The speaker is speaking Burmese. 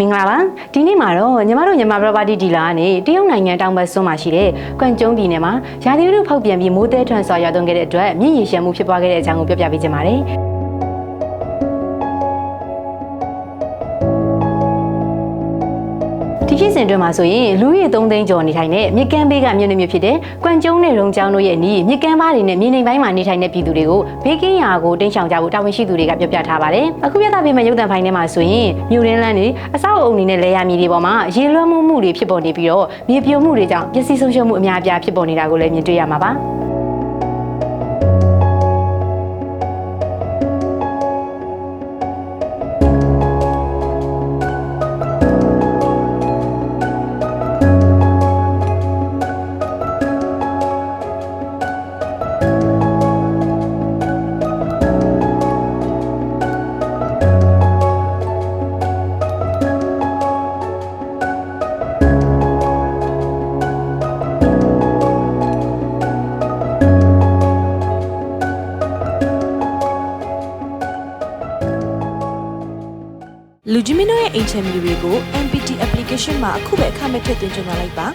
မင်္ဂလာပါဒီနေ့မှာတော့ညီမတို့ညီမ property dealer ကနေတရုတ်နိုင်ငံတောင်ဘက်စွန်းမှာရှိတဲ့ကွမ်ကျုံပြည်နယ်မှာရာသီဥတုဖောက်ပြန်ပြီးမိုးသည်ထွန်စွာရွာသွန်းခဲ့တဲ့အတွက်မြင့်ရီရှမ်းမှုဖြစ်ပွားခဲ့တဲ့အကြောင်းကိုပြောပြပေးချင်ပါတယ် ဒီဖြစ်စဉ်အတွင်းမှာဆိုရင်လူကြီး3သိန်းကျော်နေထိုင်တဲ့မြစ်ကမ်းဘေးကမြို့နယ်မျိုးဖြစ်တဲ့ကွမ်ကျုံနဲ့ရုံချောင်းတို့ရဲ့အနီးမြစ်ကမ်းပါးတွေနဲ့မြေနေပိုင်းမှာနေထိုင်တဲ့ပြည်သူတွေကိုဘေးကင်းရာကိုတင်းချောင်ကြဖို့တာဝန်ရှိသူတွေကပြောပြထားပါတယ်။အခုပြသပေးမယ့်ရုပ်သံဖိုင်ထဲမှာဆိုရင်မြို့ရင်းလန်းတွေအဆောက်အအုံတွေနဲ့လဲရမြေတွေပေါ်မှာရေလွှမ်းမှုမှုတွေဖြစ်ပေါ်နေပြီးတော့မြေပြိုမှုတွေကြောင့်ပစ္စည်းဆုံးရှုံးမှုအများအပြားဖြစ်ပေါ်နေတာကိုလည်းမြင်တွေ့ရမှာပါ။ လူကြီးမင်းတို့ရဲ့အိမ်ချမ်းမြေတွေကို MPT application မှာအခုပဲအခမဲ့ထည့်သွင်းကြလာလိုက်ပါ